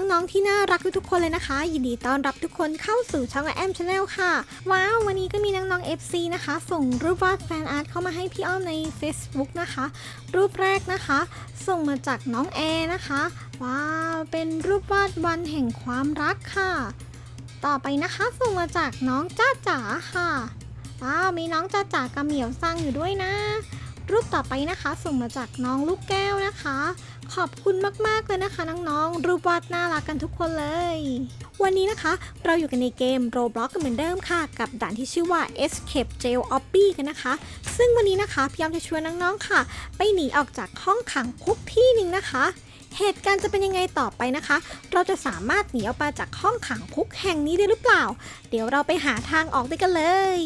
น้องๆที่น่ารักทุกๆคนเลยนะคะ ยินดีต้อนรับทุกคนเข้าสู่ช่องแอมชาแนลค่ะ ว้าววันนี้ก็มีน้องๆ FC นะคะ ส่งรูปวาดแฟนอาร์ตเข้ามาให้พี่อ้อมใน Facebook นะคะ รูปแรกนะคะ ส่งมาจากน้องแอร์นะคะว้าวเป็นรูปวาดวันแห่งความรักค่ะ ต่อไปนะคะส่งมาจากน้องจ้าจ๋าค่ะว้าวมีน้องจ้าจ๋ากับเหมียวซังอยู่ด้วยนะ รูปต่อไปนะคะ ส่งมาจากน้องลูกแก้วนะคะ ขอบคุณมากๆเลยนะคะ น้องๆรูปวาดน่ารักกันทุกคนเลย วันนี้นะคะ เราอยู่กันในเกม Roblox กันเหมือนเดิมค่ะ กับด่านที่ชื่อว่า Escape Jail Obby กันนะคะ ซึ่งวันนี้นะคะพี่ยอมจะชวนน้องๆค่ะ ไปหนีออกจากห้องขังคุกที่หนึ่งนะคะเหตุการณ์จะเป็นยังไงต่อไปนะคะ เราจะสามารถหนีออกมาจากห้องขังคุกแห่งนี้ได้หรือเปล่า เดี๋ยวเราไปหาทางออกด้วยกันเลย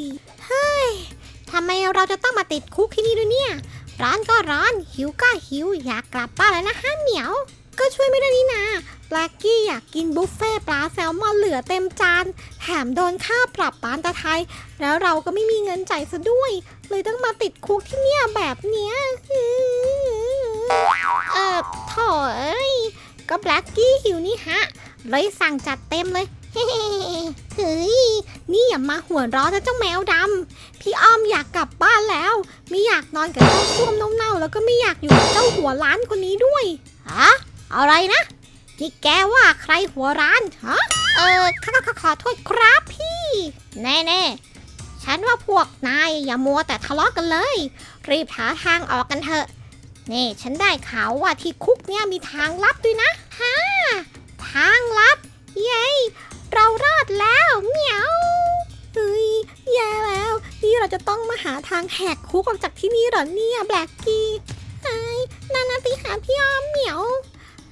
เฮ้ย ทำไมเราจะต้องมาติดคุกที่นี่ด้วยเนี่ย ร้านก็ร้อน หิวก็หิว อยากกลับบ้านแล้วนะฮะเหมียว ก็ช่วยไม่ได้นี่นาแบล็กกี้อยากกินบุฟเฟ่ปลาแซลมอนเหลือเต็มจาน แถมโดนค่าปรับปานตะไทย แล้วเราก็ไม่มีเงินจ่ายซะด้วย เลยต้องมาติดคุกที่เนี่ยแบบเนี้ยเออโถเอ้ยก็แบล็กกี้หิวนี่ฮะ เลยสั่งจัดเต็มเลยเฮ้ย นี่อย่ามาหัวเร้อนะเจ้าแมวดำพี่อ้อมอยากกลับบ้านแล้ว ไม่อยากนอนกับเจ้าส้วมเน่าๆแล้วก็ไม่อยากอยู่กับเจ้าหัวร้านคนนี้ด้วยฮะอะไรนะนี่แกว่าใครหัวร้านฮะเออขอขอขอโทษครับพี่ แน่ๆฉันว่าพวกนายอย่ามัวแต่ทะเลาะกันเลย รีบหาทางออกกันเถอะนี่ฉันได้ข่าวว่าที่คุกเนี่ยมีทางลับด้วยนะฮะทางลับ เย้ เรารอดแล้วเหมียวเฮ้ยแย่แล้ว นี่เราจะต้องมาหาทางแหกคุกออกจากที่นี่เหรอเนี่ยแบล็กกี้ไอ้นานาไปหาพี่อ้อมเหมียว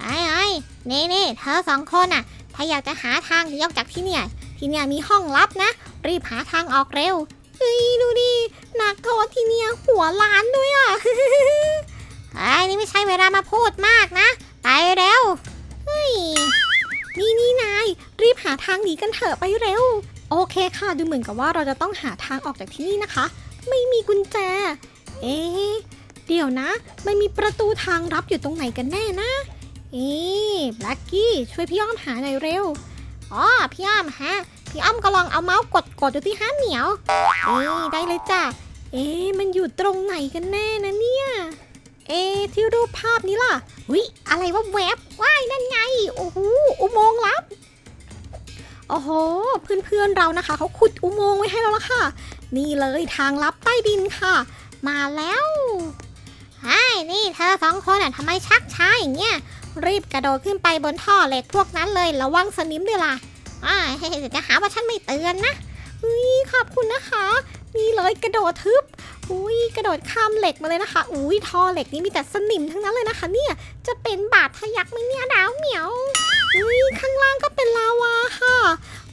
ไอ้ไอ้นี่นี่เธอสองคนน่ะ ถ้าอยากจะหาทางหนีออกจากที่เนี่ย ที่เนี่ยมีห้องลับนะ รีบหาทางออกเร็วเฮ้ยดูดินักโทษที่เนี่ยหัวล้านด้วยอะไอ้นี่ไม่ใช่เวลามาพูดมากนะ ไปเร็วเฮ้ยนี่นี่นาย รีบหาทางหนีกันเถอะไปเร็ว โอเคค่ะดูเหมือนกับว่าเราจะต้องหาทางออกจากที่นี่นะคะ ไม่มีกุญแจ เอ๊เดี๋ยวนะ มันมีประตูทางรับอยู่ตรงไหนกันแน่นะ เอ๊ะแบล็กกี้ช่วยพี่อ้อมหาหน่อยเร็วอ๋อพี่อ้อมฮะพี่อ้อมก็ลองเอาเมาส์กดกดดูที่ห้าเหนียวเอ๊ได้เลยจ้ะเอ๊มันอยู่ตรงไหนกันแน่นะเนี่ยเอ๊ที่รูปภาพนี้ล่ะวิอะไรว่าแวบว่ายนั่นไงโอ้โหอุโมงค์ลับ โอ้โห เพื่อนๆเรานะคะ เขาขุดอุโมงค์ไว้ให้แล้วล่ะค่ะ นี่เลยทางลับใต้ดินค่ะ มาแล้วไอ้นี่เธอสองคนอะทำไมชักช้าอย่างเงี้ย รีบกระโดดขึ้นไปบนท่อเหล็กพวกนั้นเลยระวังสนิมด้วยล่ะอ่าเฮ้ยเดี๋ยวจะหาว่าฉันไม่เตือนนะอุ้ยขอบคุณนะคะ นี่เลยกระโดดทึบ อุ้ยกระโดดข้ามเหล็กมาเลยนะคะ อุ้ยท่อเหล็กนี่มีแต่สนิมทั้งนั้นเลยนะคะ เนี่ย จะเป็นบาดทะยักไหมเนี่ยดาวเหมียว อุ้ยข้างล่างก็เป็นลาวาค่ะ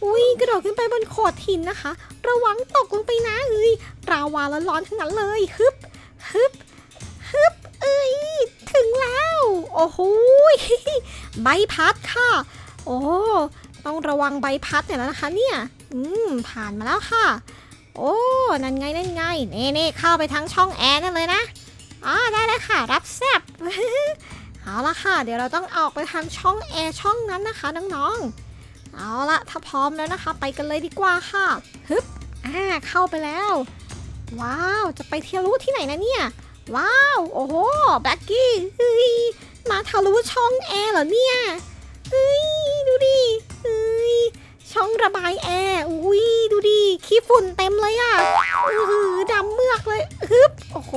อุ้ยกระโดดขึ้นไปบนโขดหินนะคะ ระวังตกลงไปนะเอ้ยลาวาร้อนๆทั้งนั้นเลยฮึบฮึบฮึบเอ้ยถึงแล้ว โอ้โหใบพัดค่ะ โอ้ต้องระวังใบพัดเนี่ยแล้วนะคะ เนี่ย อืมผ่านมาแล้วค่ะ โอ้นั่นไงนั่นไงเน่เน่เข้าไปทั้งช่องแอร์นั่นเลยนะอ๋อได้เลยค่ะ รับแซบ เอาละค่ะ เดี๋ยวเราต้องออกไปทางช่องแอร์ช่องนั้นนะคะน้องๆ เอาละถ้าพร้อมแล้วนะคะ ไปกันเลยดีกว่าค่ะฮึบอ่าเข้าไปแล้ว ว้าวจะไปเที่ยวรู้ที่ไหนนะเนี่ย ว้าว โอ้โหแบล็กกี้เฮ้ยมาทะลุช่องแอร์เหรอเนี่ยเฮ้ยดูดิเฮ้ยช่องระบายแอร์อุ้ยดูดิขี้ฝุ่นเต็มเลยอะอือหือดำเมือกเลยฮึบ โอ้โห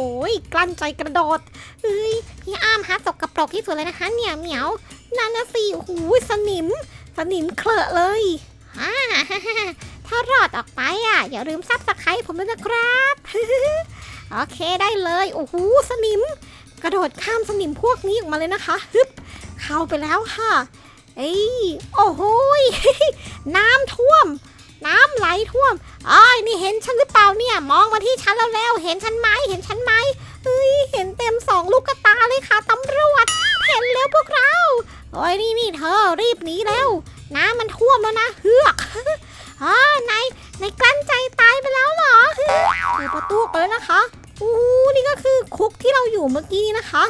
กลั้นใจกระโดดเฮ้ยพี่อ้ามฮะสกกระปรกที่สุดเลยนะคะเนี่ยเหมียวนั่นนะสิโอ้โหสนิม สนิมเคลอะเลยฮ่าถ้ารอดออกไปอะ อย่าลืมซับสไครต์ผมด้วยนะครับโอเคได้เลยโอ้โหสนิม กระโดดข้ามสนิมพวกนี้ออกมาเลยนะคะฮึบเข้าไปแล้วค่ะเอ้ยโอ้โหน้ำท่วม น้ำไหลท่วมอ้ายนี่เห็นฉันหรือเปล่าเนี่ย มองมาที่ฉันแล้วแล้วเห็นฉันไหมเห็นฉันไหมเฮ้ยเห็นเต็มสองลูกตาเลยค่ะตำรวจเห็นแล้วพวกเราโอ้ยนี่นี่เธอรีบหนีแล้วน้ำมันท่วมแล้วนะเฮือกอ่านายนายกลั้นใจตายไปแล้วเหรอเปิดประตูไปแล้วนะคะอู้นี่ก็คือคุกที่เราอยู่เมื่อกี้นะคะ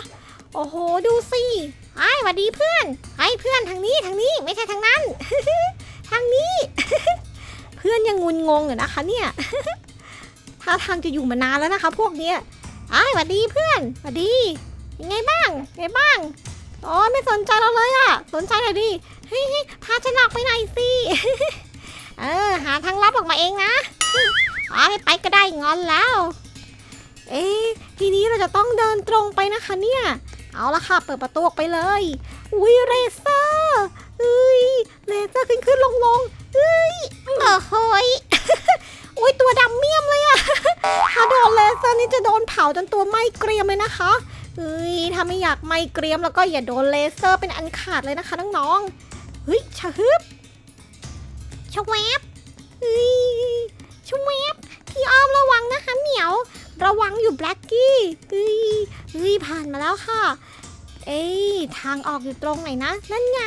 โอ้โหดูสิไอ้หวัดดีเพื่อนไอ้เพื่อนทางนี้ทางนี้ไม่ใช่ทางนั้น พื่อนยังงุนงงอยู่นะคะเนี่ยท่าทางจะอยู่มานานแล้วนะคะ พวกเนี้ยไอ้หวัดดีเพื่อนหวัดดียังไงบ้างยังไงบ้างอ้ยไม่สนใจเราเลยอะสนใจหน่อยดิเฮ้ยเพาฉันออกไปหน่อยสิเออหาทางลับออกมาเองนะอ๋อไม่ไปก็ได้งอนแล้ว เอ๊ทีนี้เราจะต้องเดินตรงไปนะคะเนี่ย เอาละค่ะ เปิดประตูออกไปเลยอุ้ยเรเซอร์เอ้ยเลเซอร์ขึ้นขึ้นลงลง เอ้ยโอ้โหยอุ้ยตัวดำเมี่ยมเลยอะถ้าโดนเลเซอร์นี่จะโดนเผาจนตัวไหม้เกรียมเลยนะคะเอ้ยถ้าไม่อยากไหม้เกรียมแล้วก็อย่าโดนเลเซอร์เป็นอันขาดเลยนะคะน้องๆเฮ้ยชะฮึบชะแวบเฮ้ยชะแวบพี่อ้อมระวังนะคะเหมียว ระวังอยู่แบล็กกี้เฮ้ยเฮ้ยผ่านมาแล้วค่ะ เอ้ยทางออกอยู่ตรงไหนนะ นั่นไง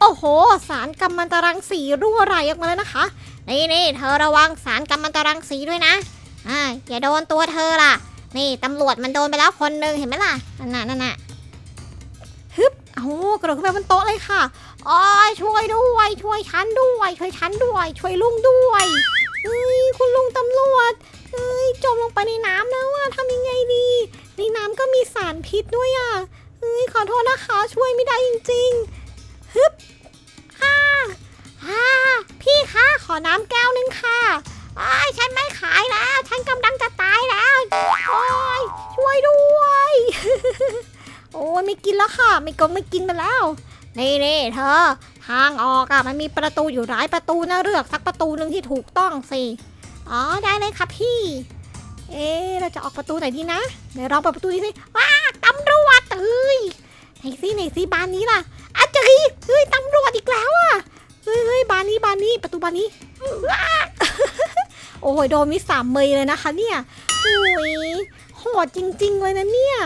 โอ้โห สารกัมมันตรังสีรั่วไหลออกมาแล้วนะคะ นี่นี่เธอระวังสารกัมมันตรังสีด้วยนะอ่าอย่าโดนตัวเธอล่ะ นี่ตำรวจมันโดนไปแล้วคนหนึ่งเห็นไหมล่ะนั่นน่ะนั่นน่ะฮึบเอากระโดดขึ้นไปบนโต๊ะเลยค่ะอ๋อช่วยด้วย ช่วยฉันด้วย ช่วยฉันด้วย ช่วยลุงด้วยเฮ้ยคุณลุงตำรวจเฮ้ยจมลงไปในน้ำแล้วอะทำยังไงดี ในน้ำก็มีสารพิษด้วยอะเฮ้ยขอโทษนะคะ ช่วยไม่ได้จริง ๆ ยไม่กินแล้วค่ะไม่กงไม่กินไปแล้ว นี่นี่เธอ ทางออกอะมันมีประตูอยู่หลายประตูนะเลือกสักประตูหนึ่งที่ถูกต้องสิอ๋อได้เลยครับพี่ เอ๊เราจะออกประตูไหนดีนะเดี๋ยวลองเปิดประตูนี้สิว้าตำรวจเฮ้ยไหนสิไหนสิบานนี้ล่ะอาจารย์เฮ้ยตำรวจอีกแล้วอะเฮ้ยเฮ้ยบานนี้บานนี้ประตูบานนี้ว้าโอ้ยโดนมิสสามเมยเลยนะคะเนี่ยโอ้ยโหดจริง ๆ เลยนะเนี่ย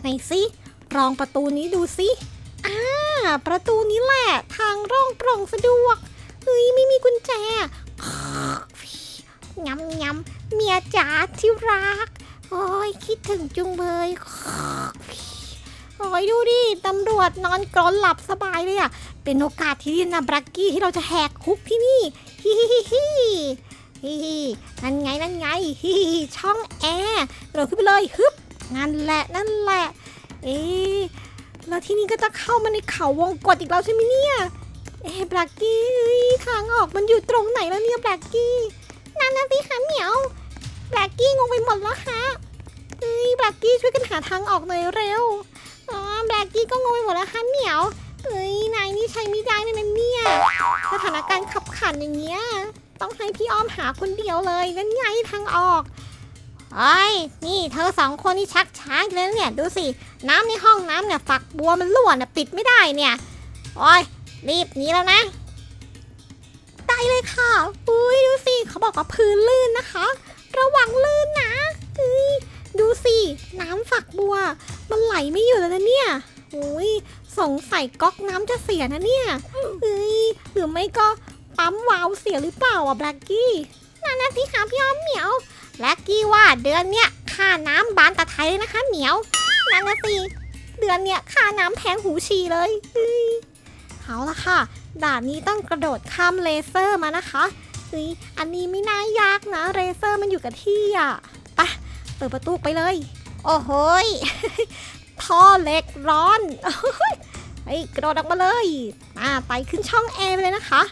ไหนสิลองประตูนี้ดูสิอ่าประตูนี้แหละ ทางร่องโปร่งสะดวก เฮ้ย ไม่มีกุญแจยำยำเมียจ๋าที่รัก โอ้ยคิดถึงจุงเบยโอ้ยดูดิ ตำรวจนอนกรนหลับสบายเลยอะ เป็นโอกาสที่ดีนะบรักกี้ที่เราจะแหกคุกที่นี่ฮิฮิฮิฮิฮิฮินั่นไงนั่นไงฮิฮิช่องแอร์เราขึ้นไปเลยฮึบ นั่นแหละนั่นแหละ เอ๊ะแล้วที่นี่ก็จะเข้ามาในเขาวงกฏอีกแล้วใช่ไหมเนี่ย เอ๊ะบรักกี้ทางออกมันอยู่ตรงไหนแล้วเนี่ยแบรักกี้นั่นนะสิคะเหมียวแบล็กกี้งงไปหมดแล้วฮะเฮ้ยแบล็กกี้ช่วยกันหาทางออกหน่อยเร็วอ๋อแบล็กกี้ก็งงไปหมดแล้วฮะเหมียวเฮ้ยนายนี่ใช้ไม่ได้เลยนะเนี่ยสถานการณ์ขับขันอย่างเงี้ยต้องให้พี่อ้อมหาคนเดียวเลยนั่นไงทางออก เอ้ยนี่เธอสองคนนี่ชักช้าอีกแล้วเนี่ย ดูสิ น้ำในห้องน้ำเนี่ยฝักบัวมันรั่วน่ะปิดไม่ได้เนี่ย โอ้ยรีบหนีแล้วนะ ได้เลยค่ะ อุ้ยดูสิ เขาบอกว่าพื้นลื่นนะคะ ระวังลื่นนะเฮ้ยดูสิ น้ำฝักบัว มันไหลไม่อยู่แล้วนะเนี่ยอุ้ยสงสัยก๊อกน้ำจะเสียนะเนี่ยเฮ้ยหรือไม่ก็ปั๊มวาล์วเสียหรือเปล่าอะแบล็กกี้นั่นนะสิคะพี่อ้อมเหมียว แล็กกี้ว่าเดือนเนี้ยค่าน้ำบานตะไทยนะคะ เหมียวนั่นนะสิเดือนเนี้ยค่าน้ำแพงหูฉี่เลยเฮ้ยเอาละค่ะ ด่านนี้ต้องกระโดดข้ามเลเซอร์มานะคะเฮ้ยอันนี้ไม่น่ายากนะเลเซอร์มันอยู่กับที่อะปะเปิดประตูไปเลย โอ้โหท่อเหล็กร้อนเฮ้ยกระโดดออกมาเลยอ่าไปขึ้นช่องแอร์ไปเลยนะคะ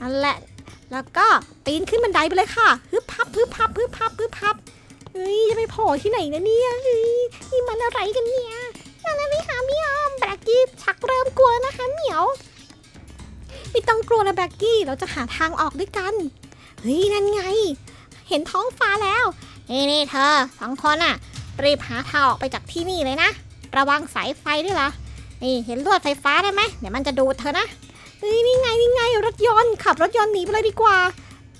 นั่นแหละ แล้วก็ปีนขึ้นบันไดไปเลยค่ะฮึบพับฮึบพับฮึบพับฮึบพับเฮ้ยจะไปโผล่ที่ไหนนะเนี่ยเฮ้ยนี่มันอะไรกันเนี่ยนั่นนะพี่คะพี่ออมแบล็กกี้ชักเริ่มกลัวนะคะเหมียวไม่ต้องกลัวนะแบล็กกี้เราจะหาทางออกด้วยกันเฮ้ยนั่นไง เห็นท้องฟ้าแล้วนี่นี่เธอสองคนอะรีบหาทางออกไปจากที่นี่เลยนะ ระวังสายไฟด้วยล่ะนี่เห็นลวดไฟฟ้าได้ไหมเดี๋ยวมันจะดูดเธอนะ ฮ้ยนี่ไงนี่ไงรถยนต์ขับรถยนต์หนีไปเลยดีกว่า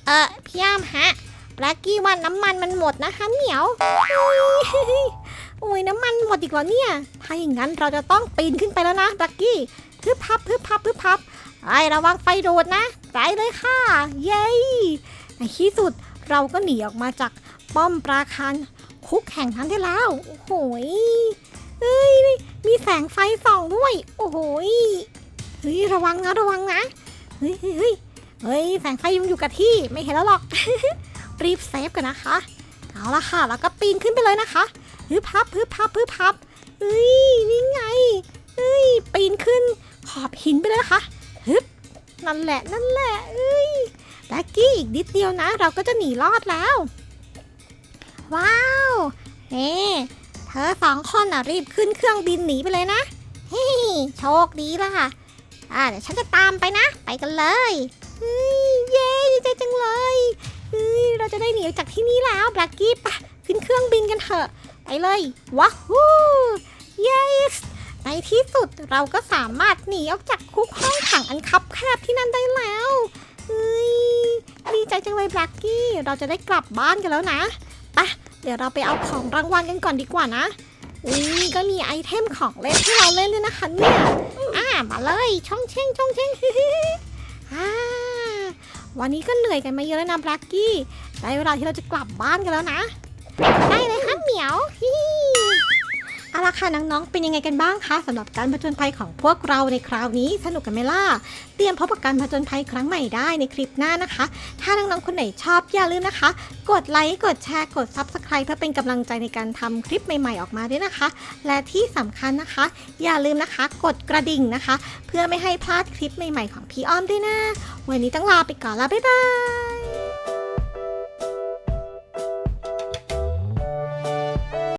เออพี่ยามฮะแบล็กกี้ว่าน้ำมันมันหมดนะคะเหมียวโอ้ยน้ำมันหมดอีกแล้วเนี่ย ถ้าอย่างนั้นเราจะต้องปีนขึ้นไปแล้วนะแบล็กกี้พึบพับพึบพับพึบพับไอ้ระวังไฟโดดนะไปเลยค่ะ เย้ในที่สุดเราก็หนีออกมาจากป้อมปราคารคุกแห่งนั้นได้แล้ว โอ้โหยเอ้ย มีแสงไฟส่องด้วย โอ้โหย เฮ้ยระวังนะระวังนะเฮ้ยเฮ้ยเฮ้ยแสงไฟยังอยู่กับที่ไม่เห็นแล้วหรอก รีบเซฟกันนะคะเอาละค่ะแล้วก็ปีนขึ้นไปเลยนะคะฮึบพับฮึบพับฮึบพับเฮ้ยนี่ไงเฮ้ยปีนขึ้นขอบหินไปเลยนะคะฮึบนั่นแหละนั่นแหละเอ้ยแบ็กกี้อีกนิดเดียวนะ เราก็จะหนีรอดแล้ว ว้าวเฮ้เธอสองคนน่ะรีบขึ้นเครื่องบินหนีไปเลยนะเฮ้ยโชคดีล่ะ อ่าเดี๋ยวฉันจะตามไปนะ ไปกันเลยเฮ้ยเย้ดีใจจังเลยเฮ้ยเราจะได้หนีจากที่นี่แล้วแบล็กกี้ปะขึ้นเครื่องบินกันเถอะไปเลยว้าวฮู้ yes ในที่สุดเราก็สามารถหนีออกจากคุกห้องขังอันคับแคบที่นั่นได้แล้วเฮ้ยดีใจจังเลยแบล็กกี้เราจะได้กลับบ้านกันแล้วนะปะเดี๋ยวเราไปเอาของรางวัลกันก่อนดีกว่านะ อุ้ยก็มีไอเทมของเล่นที่เราเล่นด้วยนะคะเนี่ยอ่ามาเลยช่องเช่งช่องเช่งอ่าวันนี้ก็เหนื่อยกันมาเยอะแล้วนะบล็กกี้ได้เวลาที่เราจะกลับบ้านกันแล้วนะ ได้เลยค่ะเหมียวฮิ ค่ะน้องๆ เป็นยังไงกันบ้างคะสำหรับการผจญภัยของพวกเราในคราวนี้สนุกกันไหมล่ะ เตรียมพบกับการผจญภัยครั้งใหม่ได้ในคลิปหน้านะคะ ถ้าน้องๆ คนไหนชอบอย่าลืมนะคะ กดไลค์ กดแชร์ กด Subscribe เพื่อเป็นกำลังใจในการทำคลิปใหม่ ๆ ออกมาด้วยนะคะ และที่สำคัญนะคะ อย่าลืมนะคะ กดกระดิ่งนะคะ เพื่อไม่ให้พลาดคลิปใหม่ๆ ของพี่อ้อมด้วยนะ วันนี้ต้องลาไปก่อนแล้วบ๊ายบาย